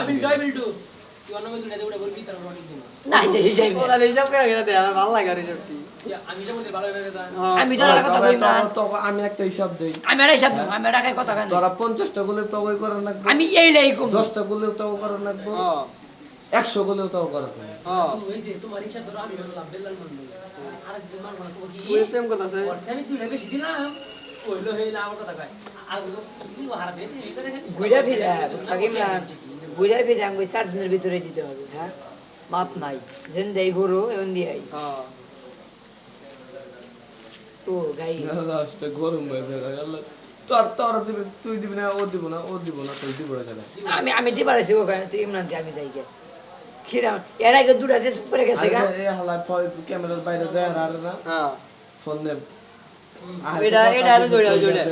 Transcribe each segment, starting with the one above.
আমি লাগে আমি তো আর কথা কই না। তো আমি একটা হিসাব দেই আমি হিসাব আমি কথা তোরা পঞ্চাশটা গুলো তো করে আমি এই লাই কম দশটা গুলো তো করে রাখব হ্যাঁ একশো গুলো তো করে রাখব হ্যাঁ। ওই যে তোমার হিসাব ধরো আমি মানলাম মানবো না প্রেম করতেছে। আমি দুই বেশি দিলাম। ওইলো হইল আমার কথা কয়। আরগুলো গুলো হারাবে এই করে খালি ঘুরে ফিরে থাকিম না ঘুরে ফিরে আমি চার দিনের ভিতরে দিতে হবে হ্যাঁ? মাপ নাই। যেন দেই গরু এমন দিয়ে হ্যাঁ। তো গাই গরম হয়ে যাবে আল্লাহ। তোর তোর দিবি তুই দিবি না ও দিব না ও দিব না তুই দিব না আমি আমি ওখানে তুই ইমরান আমি যাই গে। খিরা এর আগে দুটা দেশ পরে গেছে গা। আরে এ হালা ক্যামেরার বাইরে দেয় আর না? হ্যাঁ। ফোন দে এটা- এটা আরও জোরে, জোরে।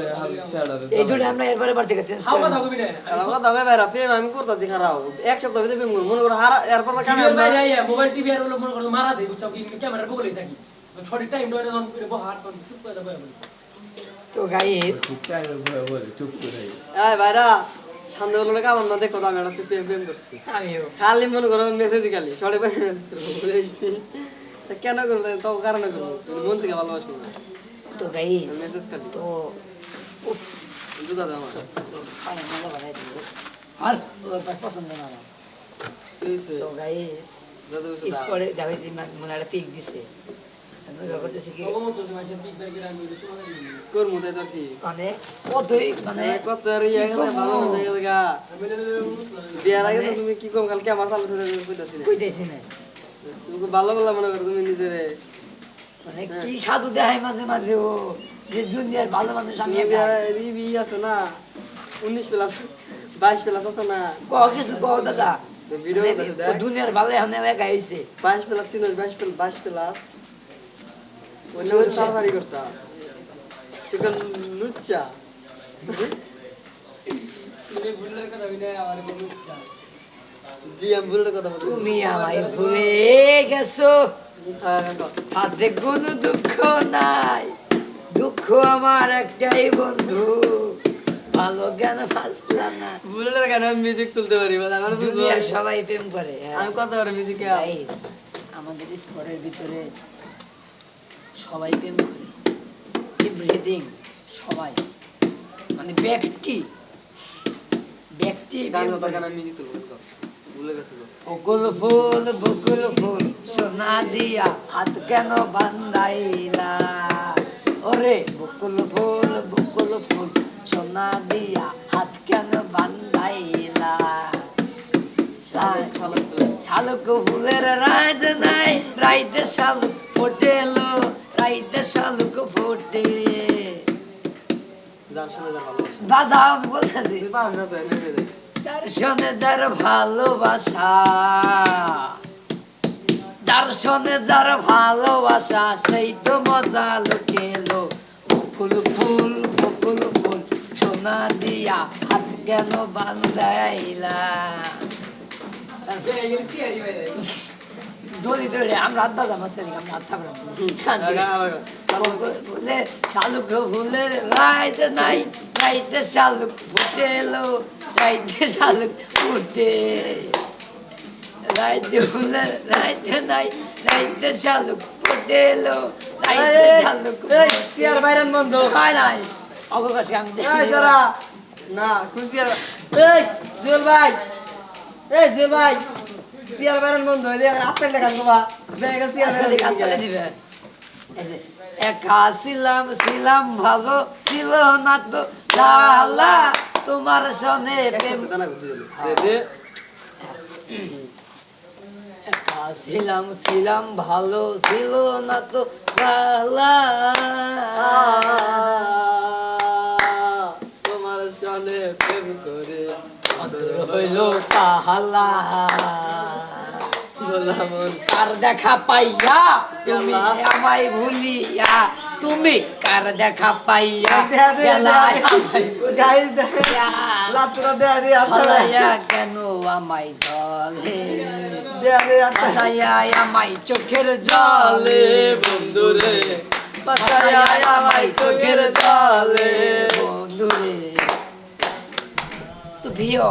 এই দুটো আমরা এরপরে থেকে চেঞ্জ হাও কথা কবি না। কথা হবে ভাইরা প্রেম আমি করতেছি খারাপ। এক সপ্তাহ ভিতরে প্রেম মনে করো হারা এরপর বাইরে আইয়া মোবাইল টিভি আর হলো মনে করো মারা দেই বুঝছ? কি ক্যামেরার বগলেই থাকি। সঠিক টাইম ধরে করে বহার কোন চুপ করে দাও বলে তো গাইস চুপ করে। এই ভাইরা সামনে বলে কাম না দেখো আমি একটা প্রেম প্রেম করছি। আমিও। খালি মনে করো মেসেজ খালি শর্টে পাই মেসেজ কেন করব তো কারণে করব মন থেকে ভালোবাসবো না। তো গাইস মেসেজ খালি। তো উফ। জুতা দাও আমার। পানি মজা বাড়াই দিব আর? ওর পছন্দ না আমার? তো গাইস দাও। স্পরে দেখো মনে একটা পিক দিছে। কি কি? মানে মানে হয়ে তুমি কি কম? কালকে আমার না কইতেছি না। তুমি ভালো বলা মনে করো তুমি নিজেরে। মানে কি সাধু দেখায় মাঝে মাঝে ও? যে দুনিয়ার ভালো মানুষ আমি তুমি একা। বিয়ার রিবি আছে না? উনিশ প্লাস বাইশ প্লাস আছে না? কও কিছু কও দাদা। দুনিয়ার ভালো এখন একা হইছে। বাইশ প্লাস চিনো বাইশ প্লাস বাইশ প্লাস অন্য সাফারি করতাম তুই লুচ্চা তুমি ভুলের কথা বিনা আমার কোনো ইচ্ছা জি আমি ভুলের কথা বলি তুমি আমায় ভুলে গেছো কর। হাতে কোনো দুঃখ নাই দুঃখ আমার একটাই বন্ধু ভালো জ্ঞান ফাসলাম না ভুলের কেন আমি মিউজিক তুলতে পারি বলে আমার সবাই প্রেম করে। আমি কত মিউজিক আমাদের স্পটের ভিতরে সবাই প্রেম করে এভরিথিং সবাই। মানে ব্যক্তি। ব্যক্তি। বকুল ফুল বকুল ফুল সোনা দিয়া হাত কেন বান্ধাইলা? ওরে বকুল ফুল বকুল ফুল সোনা দিয়া হাত কেন বান্ধাইলা। শালুক ফুলের রাজ নাই রাইতে শালুক ফোটেলো। রাইতে শালুক ফোটে যার শুনে যার বাজা বলতেছি। যার শোনে যার ভালোবাসা। যার শোনে যার ভালোবাসা সেই তো মজা লুকেলো বকুল ফুল বকুল ফুল সোনা দিয়া হাত কেন বান্ধাইলা? দলি দলি আমরা হাত বাজা মাছ আমরা গান। বলে শালুক ফুলের রাইতে নাই রাইতে শালুক ফুটে এলো রাইতে শালুক ফুটে রাইতে ফুলের রাইতে নাই রাইতে শালুক ফুটে এলো রাইতে শালুক চেয়ার বাইরেন বন্ধ। হয় নাই অবকাশে আমি না, খুশি এই, জুয়েল ভাই। এই, জুয়েল ভাই। চেয়ার বাইরেন বন্ধ। এই যে আপনার লেখা বাবা। ব্যাগে চেয়ার। ফেলে দিবে একা ছিলাম ছিলাম ভালো ছিল না তো শালা তোমার সনে প্রেম। একা ছিলাম ছিলাম ভালো ছিল না তো শালা তাহালা কার দেখা পাইয়া? তুমি আমায় ভুলিয়া। তুমি কার দেখা পাইয়া। ফলাইয়া কেন আমায় জলে। আসাইয়া আমায় চোখের জলে। বন্ধুরে আমায় চোখের জলে। বন্ধুরে তো ভিও।